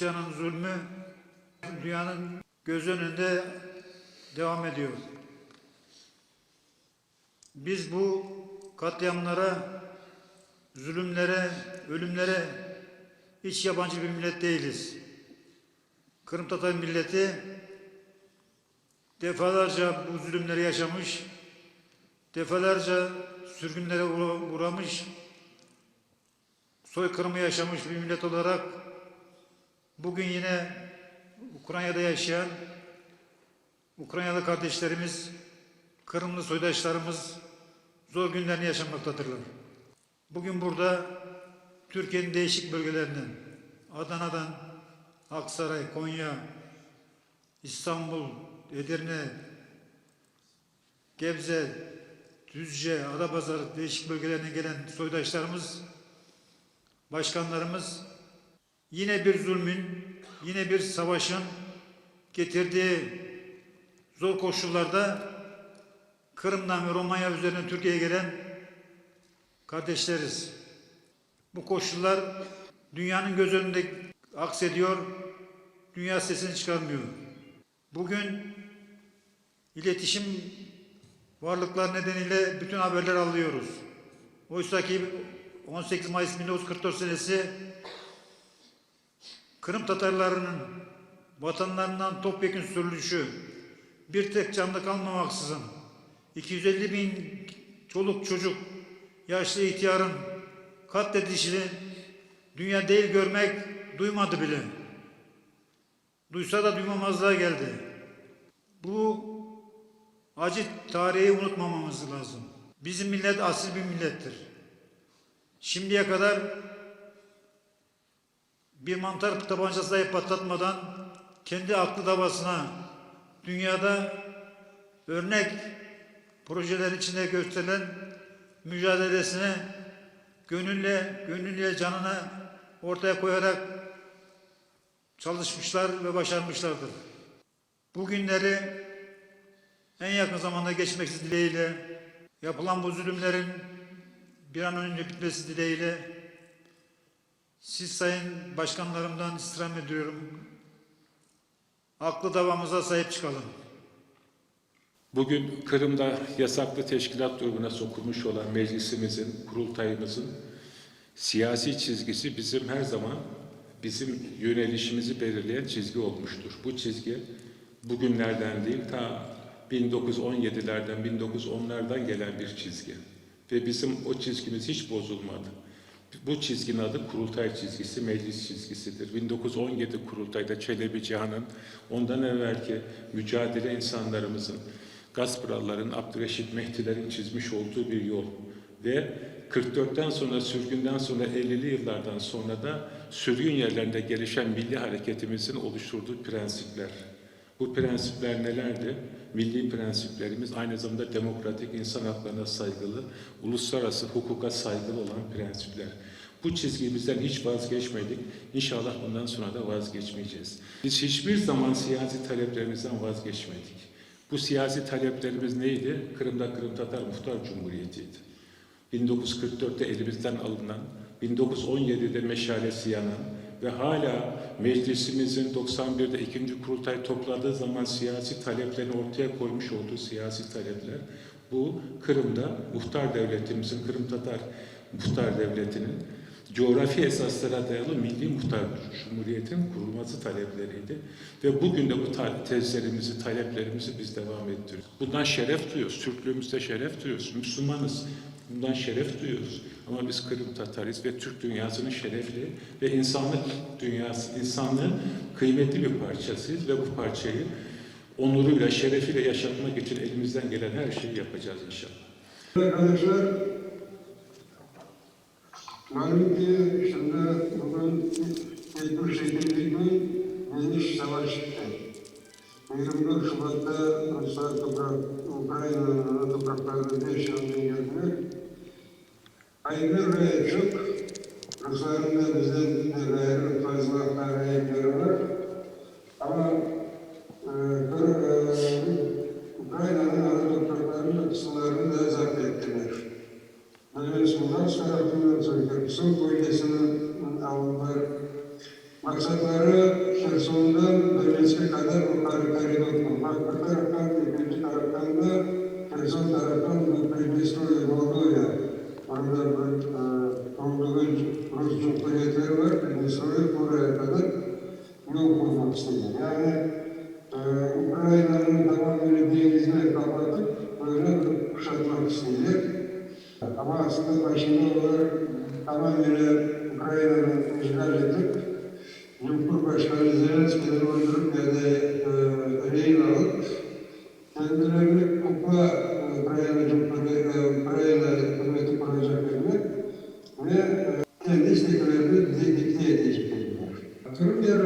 Rusya'nın zulmü dünyanın göz önünde devam ediyor. Biz bu katliamlara, zulümlere, ölümlere hiç yabancı bir millet değiliz. Kırım Tatar milleti defalarca bu zulümleri yaşamış, defalarca sürgünlere uğra- uğramış, soykırımı yaşamış bir millet olarak bugün yine Ukrayna'da yaşayan Ukraynalı kardeşlerimiz, Kırımlı soydaşlarımız zor günlerini yaşamaktadırlar. Bugün burada Türkiye'nin değişik bölgelerinden, Adana'dan, Aksaray, Konya, İstanbul, Edirne, Gebze, Düzce, Adapazarı değişik bölgelerine gelen soydaşlarımız, başkanlarımız yine bir zulmün, yine bir savaşın getirdiği zor koşullarda Kırım'dan ve Romanya üzerinden Türkiye'ye gelen kardeşleriz. Bu koşullar dünyanın göz önünde aksediyor, dünya sesini çıkarmıyor. Bugün iletişim varlıklar nedeniyle bütün haberler alıyoruz. Oysa ki 18 Mayıs 1944 senesi Kırım Tatarlarının vatanlarından topyekun sürülüşü, bir tek canlı kalmamaksızın 250 bin çoluk çocuk, yaşlı ihtiyarın katledilişini dünya değil görmek duymadı bile. Duysa da duymamazlığa geldi. Bu acı tarihi unutmamamız lazım. Bizim millet asil bir millettir. Şimdiye kadar bir mantar tabancası dahi patlatmadan kendi aklı davasına dünyada örnek projeler içinde gösterilen mücadelesine gönülle, gönülle canına ortaya koyarak çalışmışlar ve başarmışlardır. Bugünleri en yakın zamanda geçmesi dileğiyle yapılan bu zulümlerin bir an önce bitmesi dileğiyle siz sayın başkanlarımdan istirham ediyorum. Aklı davamıza sahip çıkalım. Bugün Kırım'da yasaklı teşkilat durumuna sokulmuş olan meclisimizin, kurultayımızın siyasi çizgisi bizim her zaman bizim yönelişimizi belirleyen çizgi olmuştur. Bu çizgi bugünlerden değil ta 1917'lerden, 1910'lardan gelen bir çizgi. Ve bizim o çizgimiz hiç bozulmadı. Bu çizginin adı kurultay çizgisi, meclis çizgisidir. 1917 kurultayda Çelebi Cihan'ın, ondan evvelki mücadele insanlarımızın, Gasparalların, Abdüreşit Mehdi'lerin çizmiş olduğu bir yol. Ve 44'ten sonra, sürgünden sonra 50'li yıllardan sonra da sürgün yerlerinde gelişen milli hareketimizin oluşturduğu prensipler. Bu prensipler nelerdi? Milli prensiplerimiz aynı zamanda demokratik, insan haklarına saygılı, uluslararası hukuka saygılı olan prensipler. Bu çizgimizden hiç vazgeçmedik. İnşallah bundan sonra da vazgeçmeyeceğiz. Biz hiçbir zaman siyasi taleplerimizden vazgeçmedik. Bu siyasi taleplerimiz neydi? Kırım'da Kırım Tatar Muhtar Cumhuriyeti'ydi. 1944'te elimizden alınan, 1917'de meşalesi yanan ve hala meclisimizin 91'de ikinci kurultay topladığı zaman siyasi taleplerini ortaya koymuş olduğu siyasi talepler bu Kırım'da muhtar devletimizin, Kırım Tatar muhtar devletinin coğrafi esaslara dayalı milli muhtar cumhuriyetin kurulması talepleriydi. Ve bugün de bu tezlerimizi, taleplerimizi biz devam ettiriyoruz. Bundan şeref duyuyoruz. Türklüğümüzde şeref duyuyoruz. Müslümanız. Bundan şeref duyuyoruz. Ama biz Kırım Tatarıyız ve Türk dünyasının şerefli ve insanlık dünyası, insanlığın kıymetli bir parçasıyız ve bu parçayı onuruyla, şerefiyle yaşatmak için elimizden gelen her şeyi yapacağız inşallah. Arkadaşlar, malum ki şimdi bugün 78. gün Geniş Savaş çıktı. 24 Şubat'ta Ruslar toprak, Ukrayna'nın topraklarında yaşayan geldiler. Hayırlı ve çok ruhlarında bize değerli fazla parayı. Ama e, e Ukrayna'nın ana doktorlarının sularını da zapt ettiler. Dolayısıyla sonra bundan sonra Kıbrıs'ın bölgesinin alındığı maksatları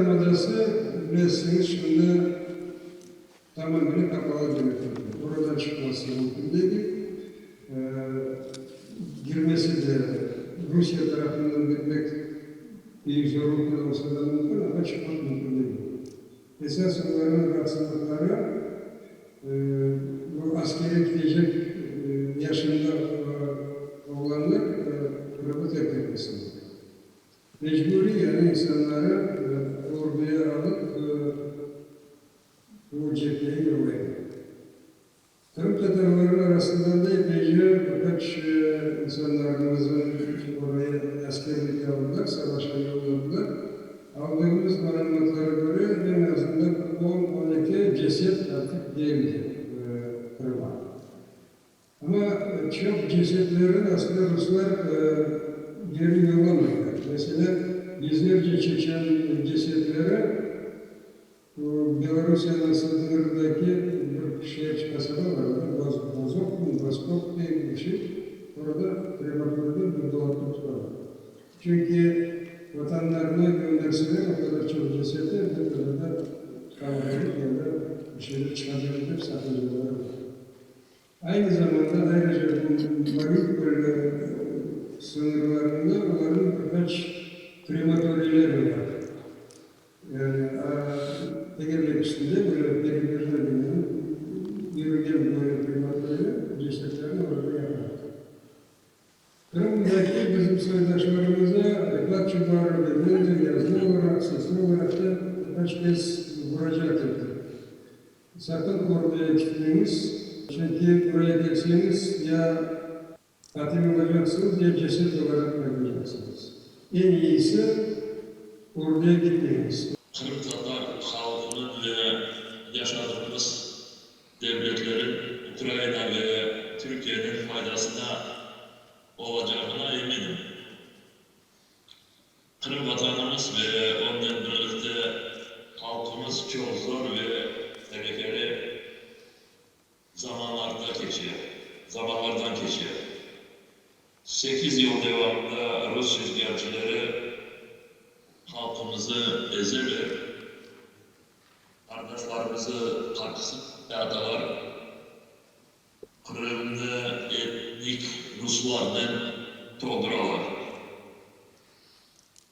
Yarımadası bilirsiniz şimdi tamamen kapalı ülke. Buradan çıkması mümkün değil. Ee, girmesi de Rusya tarafından bir pek bir zorunlu olsa da mümkün ama çıkmak mümkün değil. Esas onların rahatsızlıkları e, bu askere gidecek e, yaşında olanlar e, terk etmesini. Mecburi yani insanları e, orduya alıp e, bu cepheye yollayın. Kırım Tatarları arasında da epeyce birkaç e, insanlarımızı oraya askerlik aldılar, savaşa yolladılar. Aldığımız malumatlara göre en azından 10-12 ceset artık geldi e, Kırım'a. Ama e, çok cesetlerin aslında Ruslar e, geri yollamadılar. Mesela yüzlerce Çeçen cesetleri bu Belarusya'nın sınırındaki bir şehir kasaba var. Diye bir şey. Orada krematorda bir dolap tutuyorlar. Çünkü vatanlarına gönderseler o kadar çok cesedi bir kadar da kavgalık da bir şeyler çıkartabilir var. Aynı zamanda ayrıca bu Mariupol e, sınırlarında onların birkaç krematoriyeleri var. Yani tekerlek üstünde böyle yürüyen primatları cesetlerini orada yapar. Kırım'daki bizim soydaşlarımıza Eklat Çubuğarı dediğimiz yazılı olarak, sesli olarak da birkaç kez ettik. Sakın oraya gitmeniz, çünkü buraya gelseniz ya katil olacaksınız ya ceset olarak bırakacaksınız. En iyisi oraya gitmeniz. Kırım Tatar halkının ve yaşadığımız devletlerin Ukrayna ve Türkiye'nin faydasına olacağına eminim. Kırım vatanımız ve onunla birlikte halkımız çok zor ve tehlikeli zamanlarda geçiyor. Zamanlardan geçiyor. 8 yıl devamında Rus rüzgarcıları halkımızı ezebilir. Kardeşlerimizi taksit ederler. Kırım'da etnik Ruslarla doldururlar.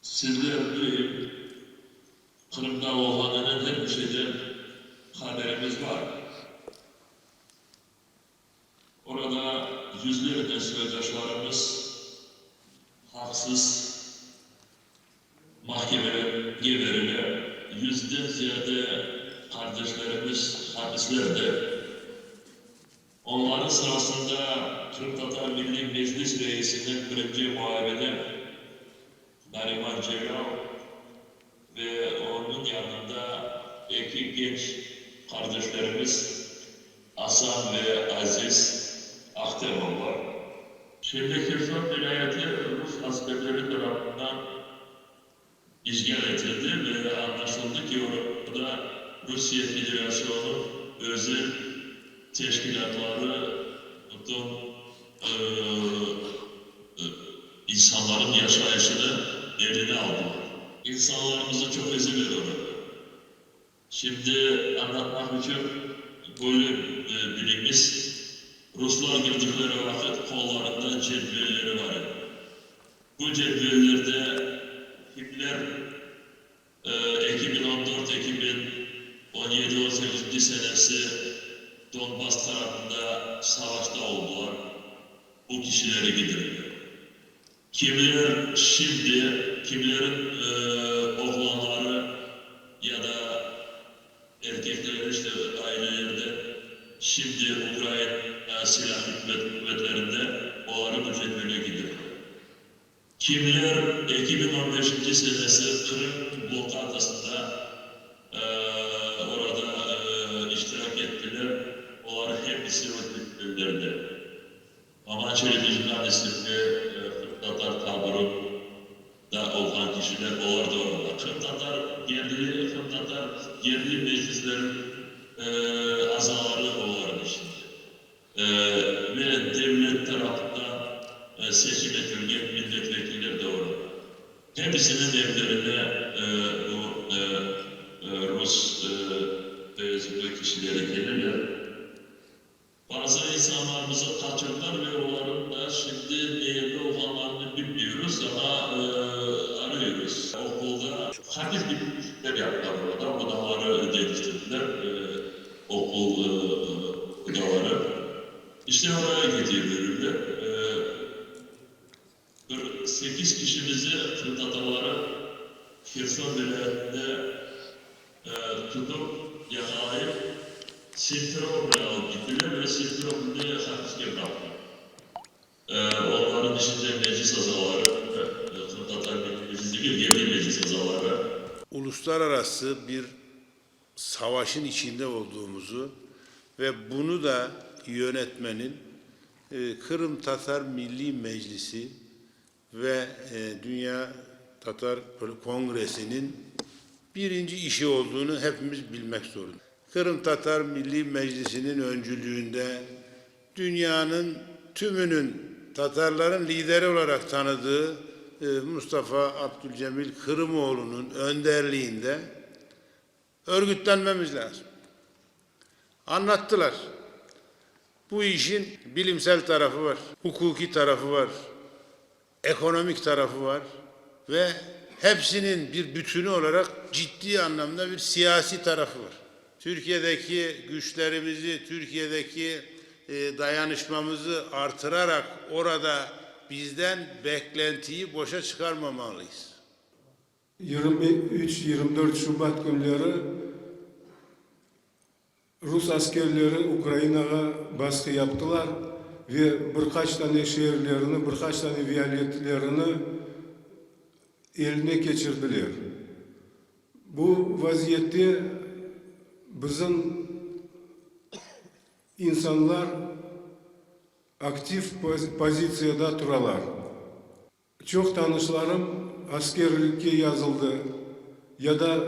Sizler bilin, Kırım'da bir şeyden haberimiz var. Orada yüzlerce sözdaşlarımız haksız mahkemelere verilen yüzden ziyade kardeşlerimiz hapislerde. Onların sırasında Türk Tatar Milli Meclis Reisi'nin birinci muavini Nariman Celal ve onun yanında iki genç kardeşlerimiz Hasan ve Aziz Aktemol var. Şimdi Kırsan vilayeti Rus askerleri tarafından işgal edildi ve anlaşıldı ki orada Rusya Federasyonu özel teşkilatları bütün eee, e, insanların yaşayışını eline aldılar. İnsanlarımızı çok eziliyor orada. Şimdi anlatmak için böyle e, bilimiz Ruslar girdikleri vakit kollarında cetvelleri var. Bu cetvellerde Hitler e, 2014-2017-18 senesi Donbas tarafında savaşta oldular. Bu kişileri gidirildi. Kimler şimdi kimlerin e, oğlanları ya da erkekler işte ailelerde şimdi Ukrayna silahlı kuvvet- kuvvetlerinde onları mücadele gidiyor. Kimler 2015. senesi Kırım blokadasında Hepsi öldürdüler. Amaçeli Dijital isimli Tatar taburu da olan kişiler onlar da orada. Kırım Tatar yerli, Kırım Tatar yerli meclislerin eee azaları onların içinde. Ee, ve devlet tarafından e, seçim edilen milletvekilleri de orada. Hepsinin evlerine e, bu e, e, Rus e, kişileri gelirler. Bazı insanlarımızı kaçırdılar ve onların da şimdi nerede olanlarını bilmiyoruz ama e, arıyoruz. Okulda hafif gibi savaşın içinde olduğumuzu ve bunu da yönetmenin e, Kırım Tatar Milli Meclisi ve e, Dünya Tatar Kongresi'nin birinci işi olduğunu hepimiz bilmek zorundayız. Kırım Tatar Milli Meclisi'nin öncülüğünde dünyanın tümünün Tatarların lideri olarak tanıdığı e, Mustafa Abdülcemil Kırımoğlu'nun önderliğinde örgütlenmemiz lazım. Anlattılar. Bu işin bilimsel tarafı var, hukuki tarafı var, ekonomik tarafı var ve hepsinin bir bütünü olarak ciddi anlamda bir siyasi tarafı var. Türkiye'deki güçlerimizi, Türkiye'deki e, dayanışmamızı artırarak orada bizden beklentiyi boşa çıkarmamalıyız. 23-24 Şubat günleri Rus askerleri Ukrayna'ya baskı yaptılar ve birkaç tane şehirlerini, birkaç tane vilayetlerini eline geçirdiler. Bu vaziyette bizim insanlar aktif poz- pozisyada duralar. Çok tanışlarım askerlikке yazıldı ya da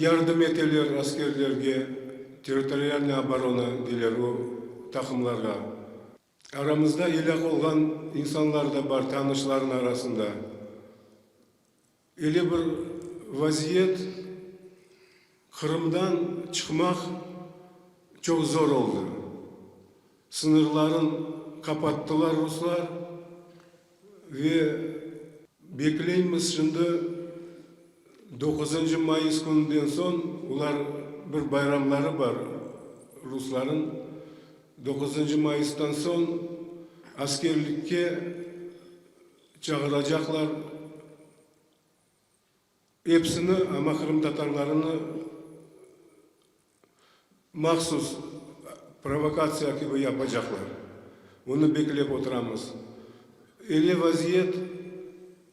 yardım eteler askerlerge territorialny obrona diler o takımlarga. Aramızda ilak olgan insanlar da var tanışların arasında. Öyle bir vaziyet Kırım'dan çıkmak çok zor oldu. Sınırların kapattılar Ruslar ve bekleyimiz şimdi 9 Mayıs gününden son ular bir bayramları var Rusların. 9 Mayıs'tan son askerlikке çağıracaklar. Hepsini ama Kırım Tatarlarını mahsus provokasya gibi yapacaklar. Onu bekleyip oturamız. Öyle vaziyet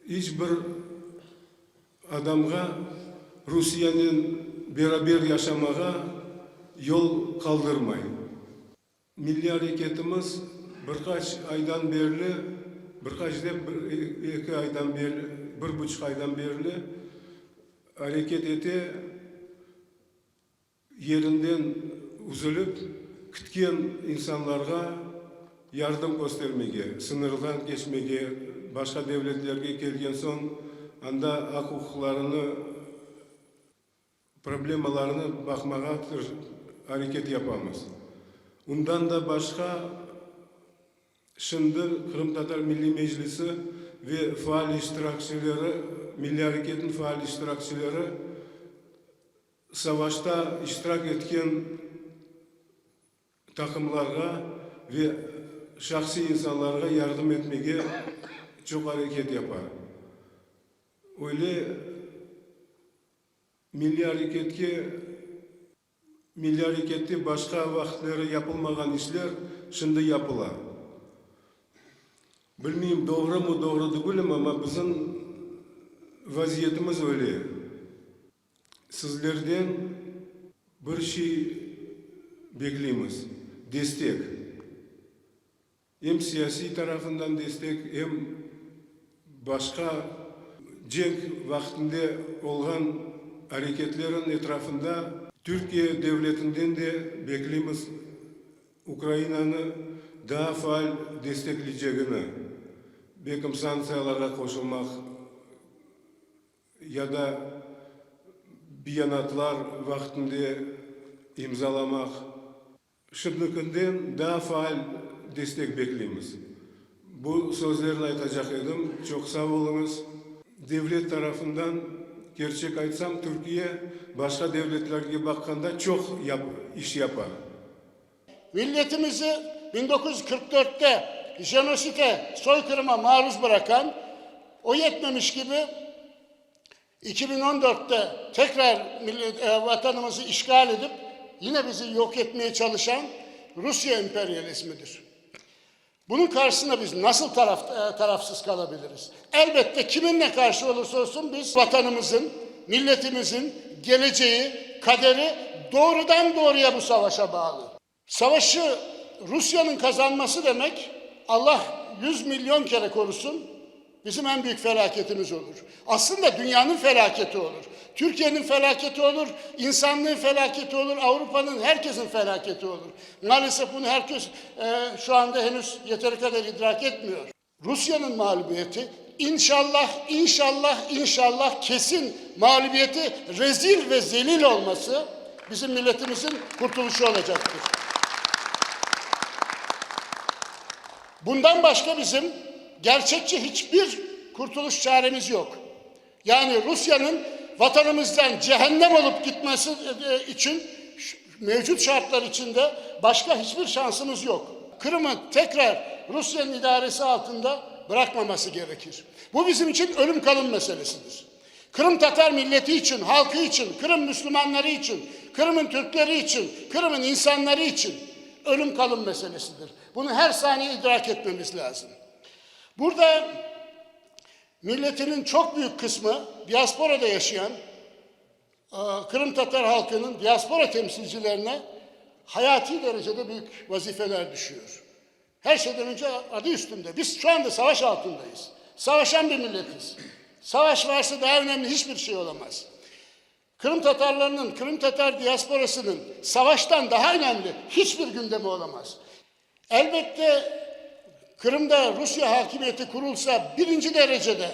hiçbir adamga Rusya'nın beraber yaşamağa yol kaldırmayın. Milli hareketimiz birkaç aydan beri, birkaç da bir, iki aydan beri, bir buçuk aydan beri hareket ete yerinden üzülüp kütken insanlarga yardım göstermege, sınırdan geçmege, boshqa gelgen son anda unda haq huquqlarini problemalarini hareket harakat Ondan da başka şimdi Kırım tatar Milli Meclisi ve faal iştirakçileri Milli Hareket'in faal iştirakçileri savaşta iştirak etken taqimlarga ve şahsi insanlara yardım etmeye çok hareket yapar. öyle milli hareketke milli harekette başka vakitleri yapılmagan işler şimdi yapıla. Bilmeyeyim doğru mu doğru değilim ama bizim vaziyetimiz öyle. Sizlerden bir şey bekleyimiz. Destek. Hem siyasi tarafından destek hem başka cenk vaktinde olan hareketlerin etrafında Türkiye devletinden de bekleyimiz Ukrayna'nı daha faal destekleyeceğini, bekim sanksiyalara koşulmak ya da biyanatlar vaktinde imzalamak, şimdikinden daha faal destek bekleyimiz. Bu sözlerini aytacak edim. Çok sağ olunuz. Devlet tarafından gerçek aytsam Türkiye başka devletlerge bakkanda çok yap, iş yapar. milletimizi 1944'te jenosite, soykırıma maruz bırakan, o yetmemiş gibi 2014'te tekrar millet, e, vatanımızı işgal edip yine bizi yok etmeye çalışan Rusya emperyalizmidir. Bunun karşısında biz nasıl taraf, e, tarafsız kalabiliriz? Elbette kiminle karşı olursa olsun biz vatanımızın, milletimizin geleceği, kaderi doğrudan doğruya bu savaşa bağlı. Savaşı Rusya'nın kazanması demek Allah 100 milyon kere korusun bizim en büyük felaketimiz olur. Aslında dünyanın felaketi olur. Türkiye'nin felaketi olur, insanlığın felaketi olur, Avrupa'nın herkesin felaketi olur. Maalesef bunu herkes e, şu anda henüz yeteri kadar idrak etmiyor. Rusya'nın mağlubiyeti inşallah, inşallah, inşallah kesin mağlubiyeti rezil ve zelil olması bizim milletimizin kurtuluşu olacaktır. Bundan başka bizim gerçekçi hiçbir kurtuluş çaremiz yok. Yani Rusya'nın vatanımızdan cehennem olup gitmesi e, için ş- mevcut şartlar içinde başka hiçbir şansımız yok. Kırım'ı tekrar Rusya'nın idaresi altında bırakmaması gerekir. Bu bizim için ölüm kalım meselesidir. Kırım Tatar milleti için, halkı için, Kırım Müslümanları için, Kırım'ın Türkleri için, Kırım'ın insanları için ölüm kalım meselesidir. Bunu her saniye idrak etmemiz lazım. Burada milletinin çok büyük kısmı diasporada yaşayan e, Kırım Tatar halkının diaspora temsilcilerine hayati derecede büyük vazifeler düşüyor. Her şeyden önce adı üstünde. Biz şu anda savaş altındayız. Savaşan bir milletiz. Savaş varsa daha önemli hiçbir şey olamaz. Kırım Tatarlarının, Kırım Tatar diasporasının savaştan daha önemli hiçbir gündemi olamaz. Elbette Kırım'da Rusya hakimiyeti kurulsa birinci derecede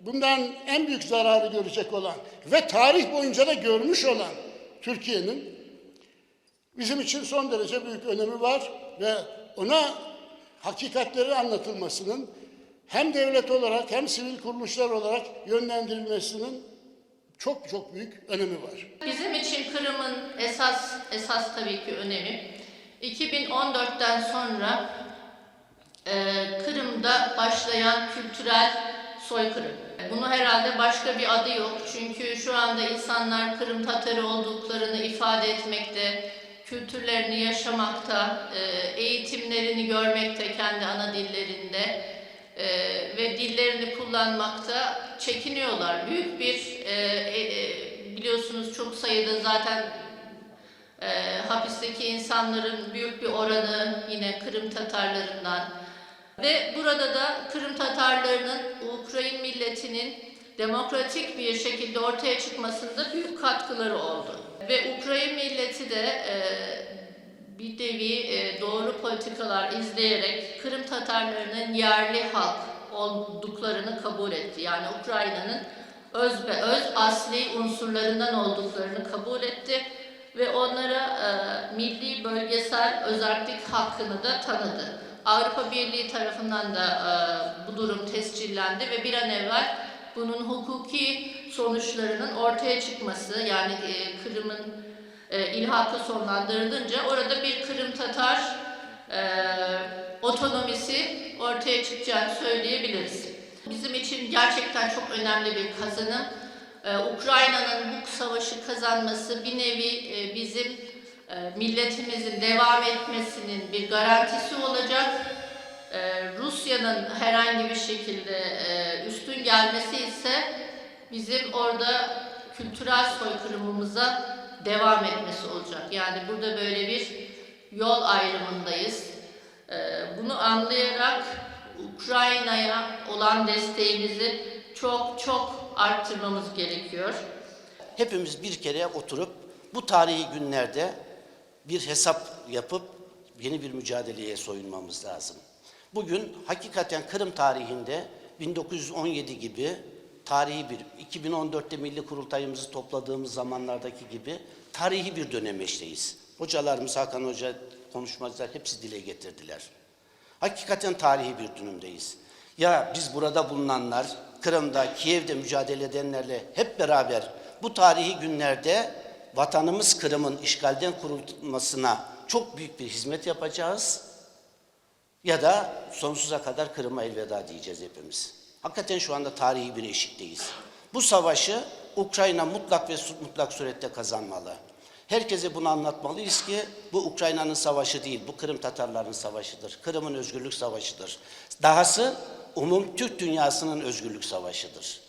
bundan en büyük zararı görecek olan ve tarih boyunca da görmüş olan Türkiye'nin bizim için son derece büyük önemi var ve ona hakikatleri anlatılmasının hem devlet olarak hem sivil kuruluşlar olarak yönlendirilmesinin çok çok büyük önemi var. Bizim için Kırım'ın esas esas tabii ki önemi 2014'ten sonra e, Kırım'da başlayan kültürel soykırım. Bunu herhalde başka bir adı yok. Çünkü şu anda insanlar Kırım Tatarı olduklarını ifade etmekte, kültürlerini yaşamakta, e, eğitimlerini görmekte kendi ana dillerinde e, ve dillerini kullanmakta çekiniyorlar. Büyük bir e, biliyorsunuz çok sayıda zaten hapisteki insanların büyük bir oranı yine Kırım Tatarlarından ve burada da Kırım Tatarlarının Ukrayna milletinin demokratik bir şekilde ortaya çıkmasında büyük katkıları oldu. Ve Ukrayna milleti de e, bir nevi e, doğru politikalar izleyerek Kırım Tatarlarının yerli halk olduklarını kabul etti. Yani Ukrayna'nın öz ve öz asli unsurlarından olduklarını kabul etti ve onlara e, milli bölgesel özellik hakkını da tanıdı. Avrupa Birliği tarafından da e, bu durum tescillendi ve bir an evvel bunun hukuki sonuçlarının ortaya çıkması yani e, Kırım'ın e, ilhakı sonlandırılınca orada bir Kırım Tatar e, otonomisi ortaya çıkacağını söyleyebiliriz. Bizim için gerçekten çok önemli bir kazanım. Ee, Ukrayna'nın bu savaşı kazanması bir nevi e, bizim milletimizin devam etmesinin bir garantisi olacak. Ee, Rusya'nın herhangi bir şekilde e, üstün gelmesi ise bizim orada kültürel soykırımımıza devam etmesi olacak. Yani burada böyle bir yol ayrımındayız. Ee, Bunu anlayarak Ukrayna'ya olan desteğimizi çok çok arttırmamız gerekiyor. hepimiz bir kere oturup bu tarihi günlerde bir hesap yapıp yeni bir mücadeleye soyunmamız lazım. Bugün hakikaten Kırım tarihinde 1917 gibi tarihi bir 2014'te milli kurultayımızı topladığımız zamanlardaki gibi tarihi bir dönemeçteyiz. Hocalarımız Hakan Hoca konuşmacılar hepsi dile getirdiler. Hakikaten tarihi bir dönümdeyiz. Ya biz burada bulunanlar, Kırım'da, Kiev'de mücadele edenlerle hep beraber bu tarihi günlerde vatanımız Kırım'ın işgalden kurulmasına çok büyük bir hizmet yapacağız. Ya da sonsuza kadar Kırım'a elveda diyeceğiz hepimiz. Hakikaten şu anda tarihi bir eşikteyiz. Bu savaşı Ukrayna mutlak ve mutlak surette kazanmalı. Herkese bunu anlatmalıyız ki bu Ukrayna'nın savaşı değil, bu Kırım Tatarların savaşıdır. Kırım'ın özgürlük savaşıdır. Dahası umum Türk dünyasının özgürlük savaşıdır.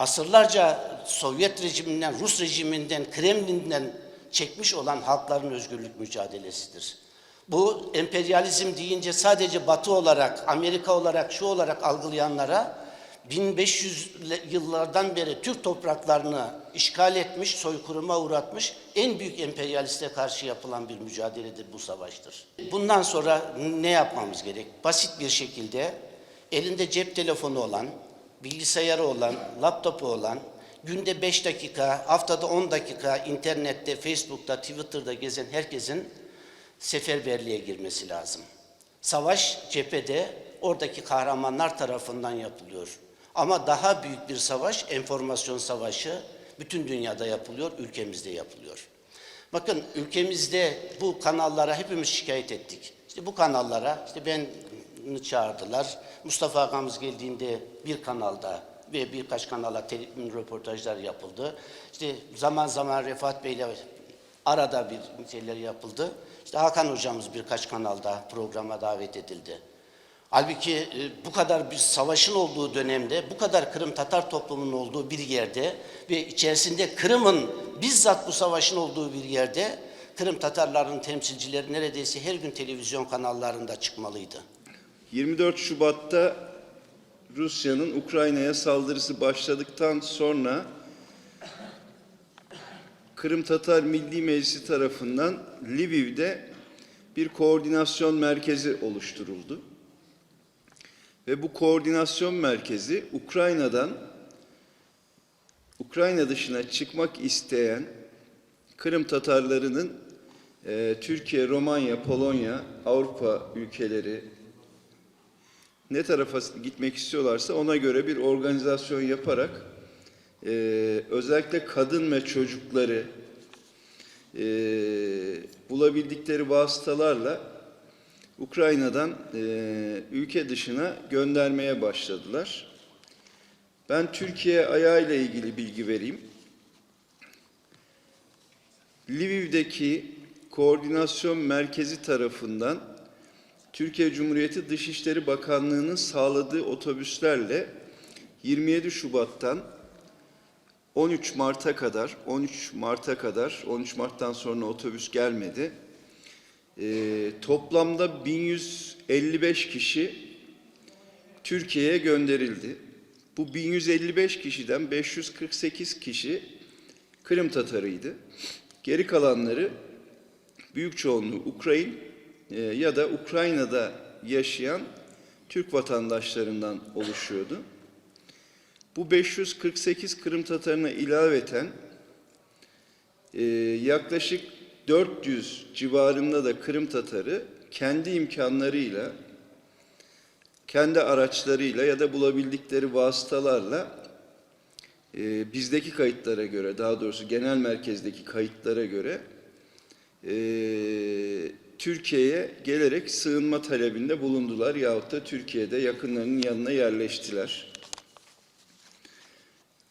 Asırlarca Sovyet rejiminden, Rus rejiminden, Kremlin'den çekmiş olan halkların özgürlük mücadelesidir. Bu emperyalizm deyince sadece Batı olarak, Amerika olarak, şu olarak algılayanlara 1500 yıllardan beri Türk topraklarını işgal etmiş, soykırıma uğratmış en büyük emperyaliste karşı yapılan bir mücadeledir bu savaştır. Bundan sonra ne yapmamız gerek? Basit bir şekilde elinde cep telefonu olan, bilgisayarı olan, laptopu olan, günde 5 dakika, haftada 10 dakika internette, Facebook'ta, Twitter'da gezen herkesin seferberliğe girmesi lazım. Savaş cephede oradaki kahramanlar tarafından yapılıyor. Ama daha büyük bir savaş, enformasyon savaşı bütün dünyada yapılıyor, ülkemizde yapılıyor. Bakın ülkemizde bu kanallara hepimiz şikayet ettik. İşte bu kanallara, işte beni çağırdılar. Mustafa Ağamız geldiğinde bir kanalda ve birkaç kanala tele- röportajlar yapıldı. İşte zaman zaman Refat Bey'le arada bir şeyler yapıldı. İşte Hakan hocamız birkaç kanalda programa davet edildi. Halbuki e, bu kadar bir savaşın olduğu dönemde, bu kadar Kırım Tatar toplumunun olduğu bir yerde ve içerisinde Kırım'ın bizzat bu savaşın olduğu bir yerde Kırım Tatarlarının temsilcileri neredeyse her gün televizyon kanallarında çıkmalıydı. 24 Şubat'ta Rusya'nın Ukrayna'ya saldırısı başladıktan sonra Kırım Tatar Milli Meclisi tarafından Lviv'de bir koordinasyon merkezi oluşturuldu. Ve bu koordinasyon merkezi Ukrayna'dan Ukrayna dışına çıkmak isteyen Kırım Tatarlarının e, Türkiye, Romanya, Polonya, Avrupa ülkeleri ne tarafa gitmek istiyorlarsa ona göre bir organizasyon yaparak e, özellikle kadın ve çocukları e, bulabildikleri vasıtalarla Ukrayna'dan e, ülke dışına göndermeye başladılar. Ben Türkiye ayağıyla ilgili bilgi vereyim. Lviv'deki koordinasyon merkezi tarafından Türkiye Cumhuriyeti Dışişleri Bakanlığı'nın sağladığı otobüslerle 27 Şubat'tan 13 Mart'a kadar, 13 Mart'a kadar, 13 Mart'tan sonra otobüs gelmedi. Ee, toplamda 1155 kişi Türkiye'ye gönderildi. Bu 1155 kişiden 548 kişi Kırım Tatarıydı. Geri kalanları büyük çoğunluğu Ukrayn e, ya da Ukrayna'da yaşayan Türk vatandaşlarından oluşuyordu. Bu 548 Kırım Tatarına ilaveten e, yaklaşık 400 civarında da Kırım Tatarı kendi imkanlarıyla, kendi araçlarıyla ya da bulabildikleri vasıtalarla e, bizdeki kayıtlara göre, daha doğrusu genel merkezdeki kayıtlara göre e, Türkiye'ye gelerek sığınma talebinde bulundular yahut da Türkiye'de yakınlarının yanına yerleştiler.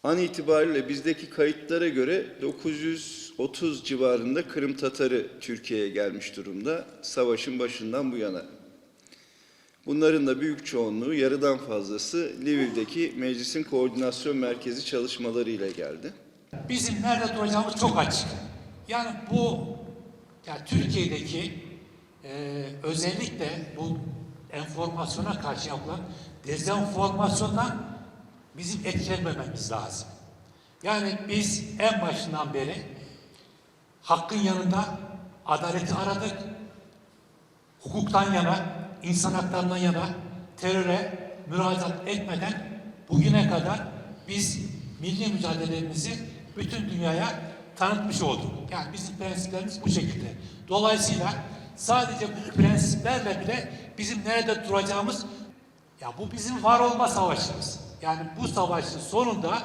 An itibariyle bizdeki kayıtlara göre 930 civarında Kırım Tatarı Türkiye'ye gelmiş durumda savaşın başından bu yana. Bunların da büyük çoğunluğu yarıdan fazlası Lviv'deki meclisin koordinasyon merkezi çalışmalarıyla geldi. Bizim nerede duracağımız çok açık. Yani bu yani Türkiye'deki e, özellikle bu enformasyona karşı yapılan dezenformasyondan bizim etkilenmememiz lazım. Yani biz en başından beri hakkın yanında adaleti aradık. Hukuktan yana, insan haklarından yana teröre müracaat etmeden bugüne kadar biz milli mücadelemizi bütün dünyaya tanıtmış olduk. Yani bizim prensiplerimiz bu şekilde. Dolayısıyla sadece bu prensiplerle bile bizim nerede duracağımız ya bu bizim var olma savaşımız. Yani bu savaşın sonunda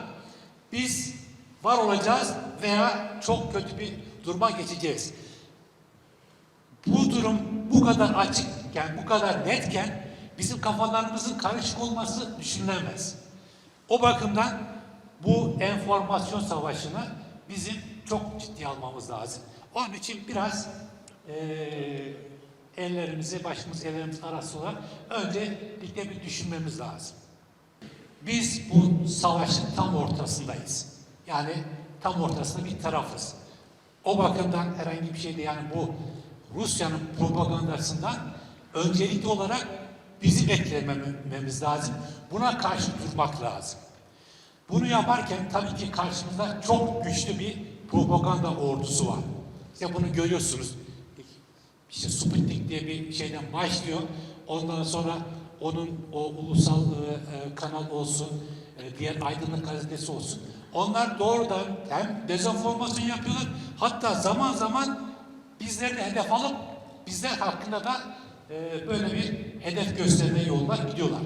biz var olacağız veya çok kötü bir duruma geçeceğiz. Bu durum bu kadar açıkken, bu kadar netken bizim kafalarımızın karışık olması düşünülemez. O bakımdan bu enformasyon savaşını bizim çok ciddi almamız lazım. Onun için biraz eee ellerimizi, başımız ellerimiz arasında öncelikle bir düşünmemiz lazım. Biz bu savaşın tam ortasındayız. Yani tam ortasında bir tarafız. O bakımdan herhangi bir şeyde yani bu Rusya'nın propagandasından öncelikli olarak bizim etkilememiz lazım. Buna karşı durmak lazım. Bunu yaparken tabii ki karşımızda çok güçlü bir propaganda ordusu var. İşte bunu görüyorsunuz. İşte Sputnik diye bir şeyden başlıyor. Ondan sonra onun o ulusal e, e, kanal olsun, e, diğer aydınlık gazetesi olsun. Onlar doğrudan hem dezenformasyon yapıyorlar, hatta zaman zaman bizleri de hedef alıp bizler hakkında da e, böyle bir hedef gösterme yoluna gidiyorlar.